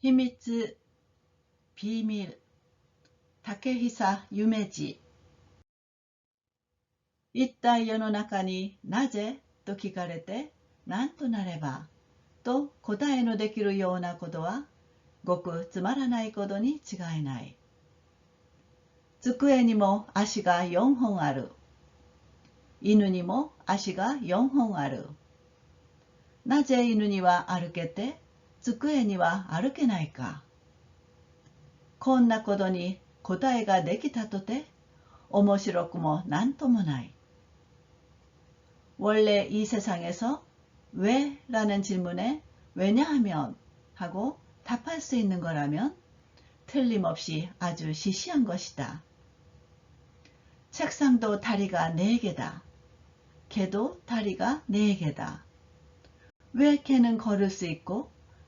秘密ビーミル竹久夢二一体世の中になぜと聞かれて何となればと答えのできるようなことはごくつまらないことに違いない。机にも足が4本ある。犬にも足が4本ある。なぜ犬には歩けて机には歩けないか。こんなことに答えができたとて面白くもなんともない。원래이세상에서왜라는질문에왜냐하면하고답할수있는거라면틀림없이아주시시한것이다책상도다리가4개다 개도 다리가 네 개다. 왜 개는 걸을 수 있고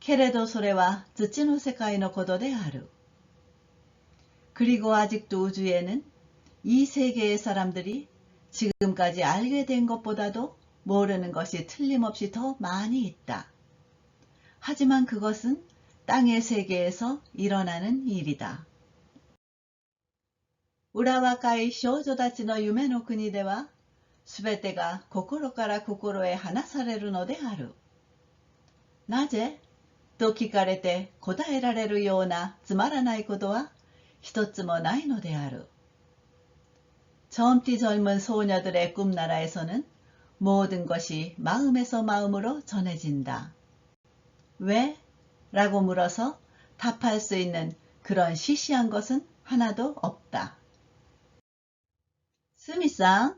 けれどそれは土の世界のことである。그리고아직도우주에는이세계의사람들이지금까지알게된것보다도모르는것이틀림없이더많이있다하지만그것은땅의세계에서일어나는일이다裏若い少女たちの夢の国では、すべてが心から心へ離されるのである。なぜ と聞かれて答えられるようなつまらないことは一つもないのである。젊디젊은소녀들의꿈나라에서는모든것이마음에서마음으로전해진다 왜? 라고물어서답할수있는그런시시한것은하나도없다すみさん、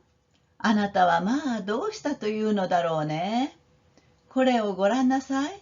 あなたはまあどうしたというのだろうね。これをごらんなさい。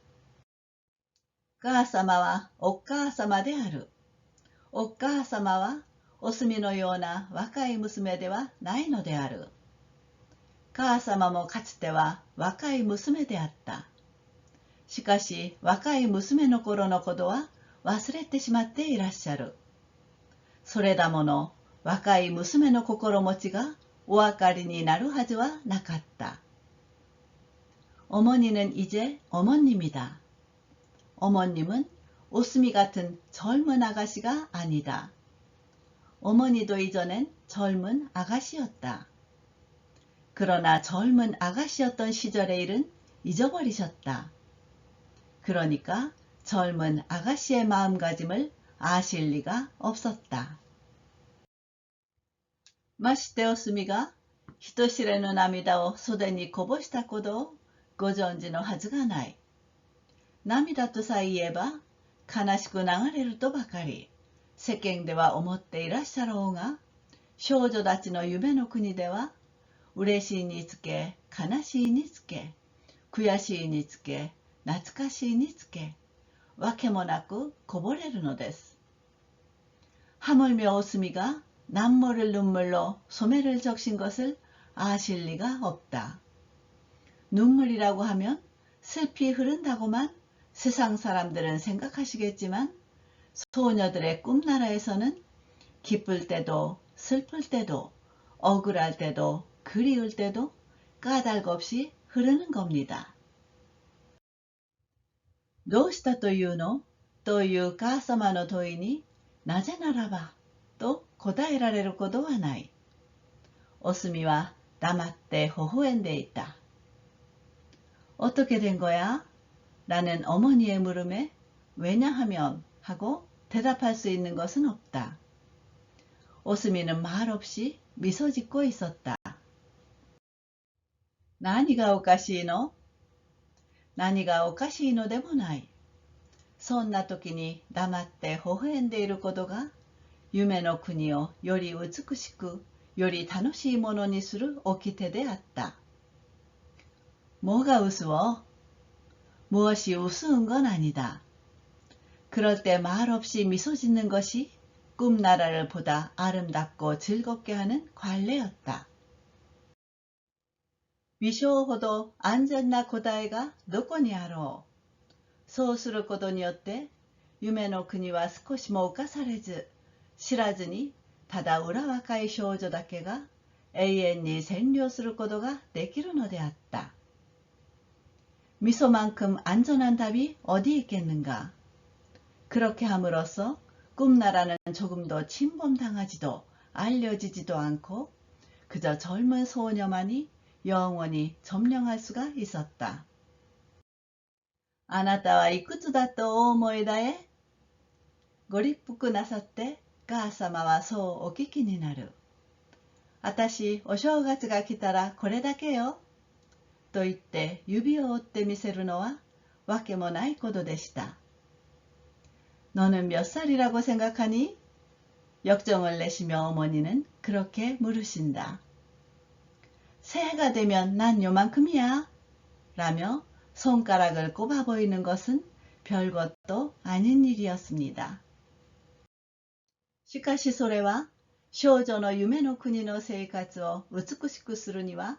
가하사마와 오카하사마 데아르. 오카하사마와 오스미の ような 와카이 무스메 데와 나이노 데아르. 가하사마も かつては 와카이 무스메 데았다. しかし 와카이 무스메の 頃の ことは 忘れてしまっていらっしゃる。それだもの、若い娘の心持ちがお分かりになるはずはなかった。어머니는이제어머님이다 어머님은오스미같은젊은아가씨가아니다 어머니도이전엔젊은아가씨였다그러나젊은아가씨였던시절의일은잊어버리셨다그러니까젊은아가씨의마음가짐을아실리가없었다ましておすみが人知れぬ涙を袖にこぼしたことをご存知のはずがない。 涙とさえ言えば悲しく流れるとばかり、 世間では思っていらっしゃろうが、少女たちの夢の国では、嬉しいにつけ、悲しいにつけ、悔しいにつけ、懐かしいにつけ、わけもなくこぼれるのです。 하물며 오스미가 남모를 눈물로 소매를 적신 것을 아실 리가 없다. 눈물이라고 하면 슬피 흐른다고만 세상 사람들은 생각하시겠지만 소녀들의 꿈나라에서는 기쁠 때도 슬플 때도 억울할 때도 그리울 때도 까닭 없이 흐르는 겁니다. どうしたというのという母様の問いになぜならばと答えられることはない。おすみは黙って微笑んでいた。어떻게된거야 라는어머니의물음에왜냐하면하고대답할수있는것은없다오스미는말없이미소짓고있었다何がおかしいの何がおかしいのでもない。そんな時に黙って微笑んでいることが夢の国をより美しくより楽しいものにする掟であった。뭐가우스워 무엇이우스운건아니다 그럴때말없이미소짓는것이꿈나라를보다아름답고즐겁게하는관례였다微笑ほど安全な答えがどこにあろう。そうすることによって夢の国は少しも侵されず知らずにただ裏若い少女だけが永遠に占領することができるのであった。 미소만큼 안전한 답이 어디 있겠는가. 그렇게 함으로써 꿈나라는 조금 더 침범당하지도 알려지지도 않고 그저 젊은 소녀만이 영원히 점령할 수가 있었다. 아나타와 이쿠츠다또 오모에다에 고립부쿠 나사떼 가사마와 소 오키키니나루. 아타시 오쇼가츠가 기타라 고레다케요. と言って指を折ってみせるのはわけもないことでした。너는몇살이라고생각하니역정을내시며어머니는그렇게물으신다새해가되면난요만큼이야라며손가락을꼽아보이는것은별것도아닌일이었습니다しかしそれは少女の夢の国の生活を美しくするには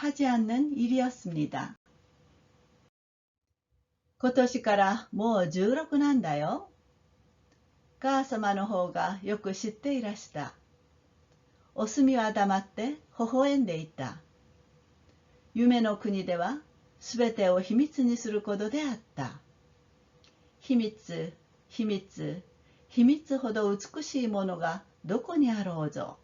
하지 않는 일이었습니다. 今年からもう16なんだよ。 母様の方がよく知っていらした。お墨は黙って微笑んでいた。夢の国では全てを秘密にすることであった。秘密、秘密、秘密ほど美しいものがどこにあろうぞ。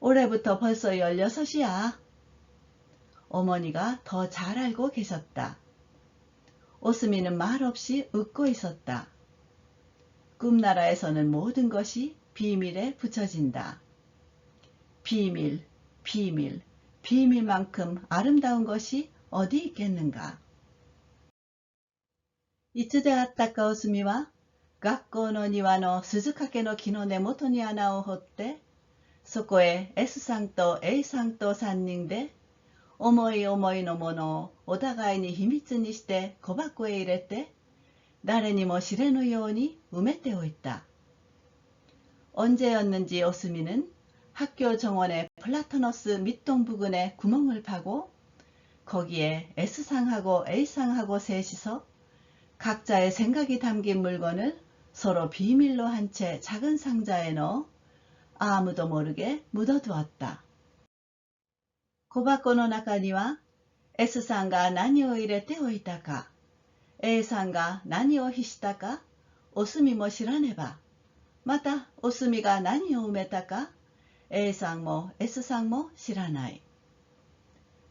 올해부터벌써16이야어머니가더잘알고계셨다오스미는말없이웃고있었다꿈나라에서는모든것이비밀에붙여진다비밀비밀 비밀만큼 아름다운 것이 어디 있겠는가. いつであったかおすみは学校の庭の鈴掛の木の根元に穴を掘って そこへ S さんと A さんと A さんと3人で思い思いのものをお互いに秘密にして小箱へ入れて誰にも知れぬように埋めておいた。언제였는지오스미는 학교 정원의 플라토너스 밑동 부근에 구멍을 파고 거기에 S상하고 A상하고 셋이서 각자의 생각이 담긴 물건을 서로 비밀로 한 채 작은 상자에 넣어 아무도 모르게 묻어두었다. 고바코의 中には Sさんが 何を入れておいたか Aさんが何を必したかお墨も知らねば また、おすみが何を埋めたか A さんも S さんも知らない。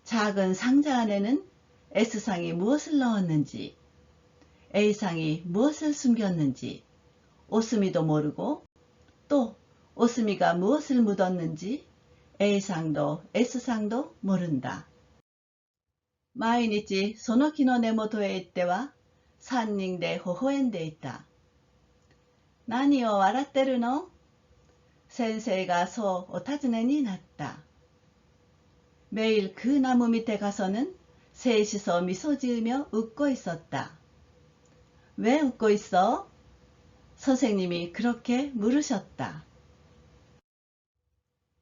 작은 상자 안에는 S상이 무엇을 넣었는지, A상이 무엇을 숨겼는지, 오스미도 모르고, 또 오스미가 무엇을 묻었는지 A상도 S상도 모른다. 마이니치 소노키노 네모토에 있대와 산닝대 호호엔데 있다. 나니오 와라떼르노? 센세이가 소 오타즈네니 났다. 매일 그 나무 밑에 가서는 셋이서 미소 지으며 웃고 있었다. 왜 웃고 있어? 선생님이 그렇게 물으셨다.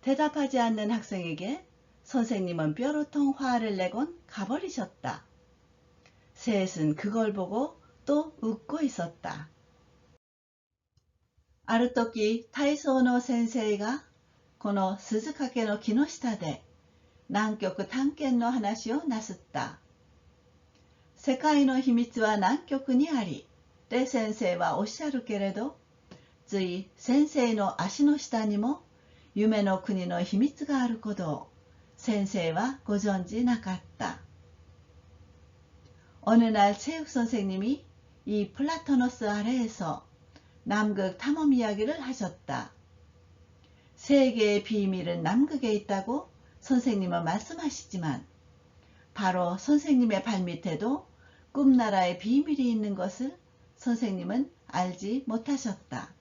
대답하지 않는 학생에게 선생님은 뼈로통 화를 내곤 가버리셨다. 셋은 그걸 보고 또 웃고 있었다. ある時、体操の先生が、この鈴掛の木の下で、南極探検の話をなすった。世界の秘密は南極にあり、で先生はおっしゃるけれど、つい先生の足の下にも 夢の国の秘密があることを先生はご存じなかった。 어느 날 체육 선생님이 이 플라토너스 아래에서 남극 탐험 이야기를 하셨다. 세계의 비밀은 남극에 있다고 선생님은 말씀하시지만 바로 선생님의 발밑에도 꿈나라의 비밀이 있는 것을 선생님은 알지 못하셨다.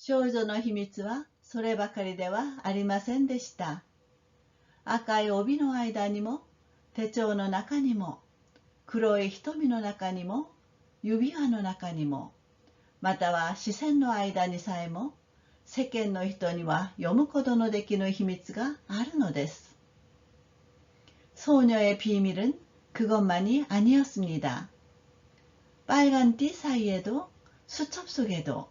少女の秘密はそればかりではありませんでした。赤い帯の間にも手帳の中にも黒い瞳の中にも指輪の中にもまたは視線の間にさえも世間の人には読むことのできぬ秘密があるのです。 소녀의 비밀은 그것만이 아니었습니다. 빨간 띠 사이에도 수첩 속에도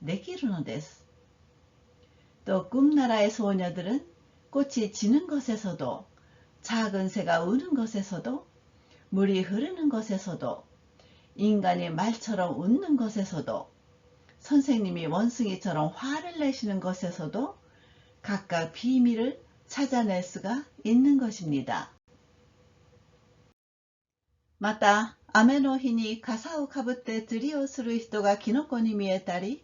できるのです。또 꿈나라의 소녀들은 꽃이 지는 것에서도 작은 새가 우는 것에서도 물이 흐르는 것에서도 인간이 말처럼 웃는 것에서도 선생님이 원숭이처럼 화를 내시는 것에서도 각각 비밀을 찾아낼 수가 있는 것입니다. また、雨の日に傘をかぶって釣りをする人がキノコに見えたり、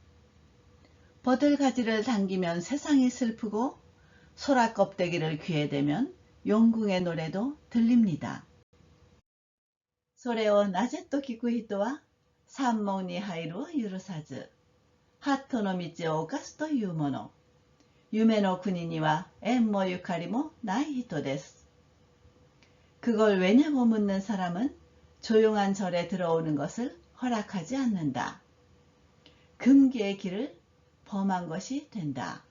버들가지를 당기면 세상이 슬프고 소라 껍데기를 귀에 대면 용궁의 노래도 들립니다. 소레오 나제또 기쿠히토와 산몽니 하이루 유르사즈 하토노 미치오 오카스토 유모노 유메노 군인이와 엠모 유카리모 나이 히토데스 그걸 왜냐고 묻는 사람은 조용한 절에 들어오는 것을 허락하지 않는다. 금기의 길을 범한 것이 된다.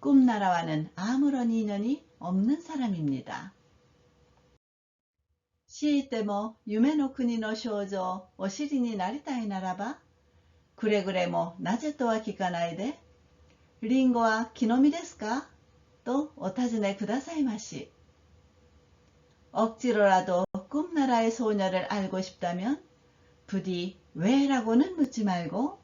꿈나라와는 아무런 인연이 없는 사람입니다. 시이 때모 유메노 쿠니노 쇼조 오시리니 나리타이 나라바 그래그래모 나제 뭐 또와 기카나이데 링고와 기노미 데스까? 또 오타즈네 구다사이 마시 억지로라도 꿈나라의 소녀를 알고 싶다면 부디 왜라고는 묻지 말고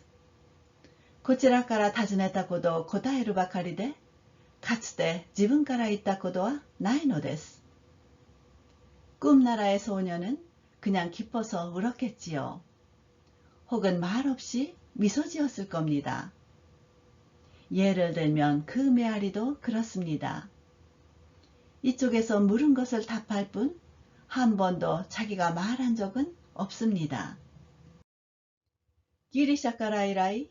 こちらから尋ねたことを答えるばかりで、かつて自分から言ったことはないのです。 꿈나라의 소녀는 그냥 기뻐서 울었겠지요. 혹은 말 없이 미소 지었을 겁니다. 예를 들면 그 메아리도 그렇습니다. 이쪽에서 물은 것을 답할 뿐 한 번도 자기가 말한 적은 없습니다. 기리샤から以来、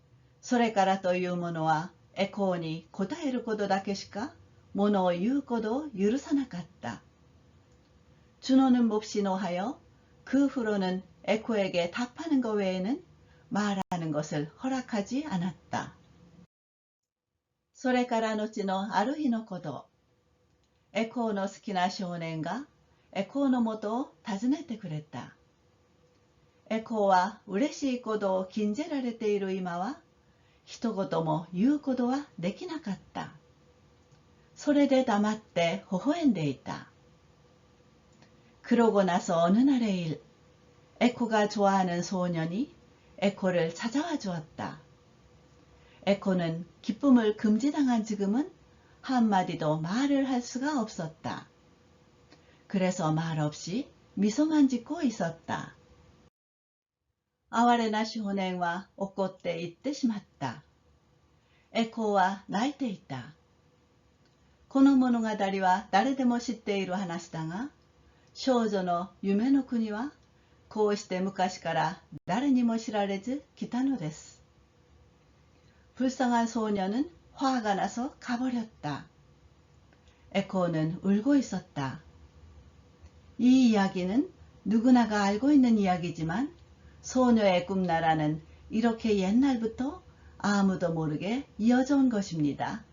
それからというものはエコーに答えることだけしかものを言うことを許さなかった。 준호는 몹시 노하여 그 후로는 에코에게 답하는 것 외에는 말하는 것을 허락하지 않았다. それから後のある日のこと、エコーの好きな少年がエコーのもとを訪ねてくれた。エコーは嬉しいことを禁じられている今は、 一言も言うことはできなかった。それで黙って微笑んでいた。 그러고 나서 어느 날의 일, 에코가 좋아하는 소년이 에코를 찾아와 주었다. 에코는 기쁨을 금지당한 지금은 한마디도 말을 할 수가 없었다. 그래서 말 없이 미소만 짓고 있었다. 아와레나 시호냉와 옷꽃대 이때 심었다. 에코와 나이테 있다. この物語は誰でも知っている話だが、少女の夢の国はこうして昔から誰にも知られず来たのです。 불쌍한 소녀는 화가 나서 가버렸다. 에코는 울고 있었다. 이 이야기는 누구나가 알고 있는 이야기지만 소녀의 꿈나라는 이렇게 옛날부터 아무도 모르게 이어져 온 것입니다.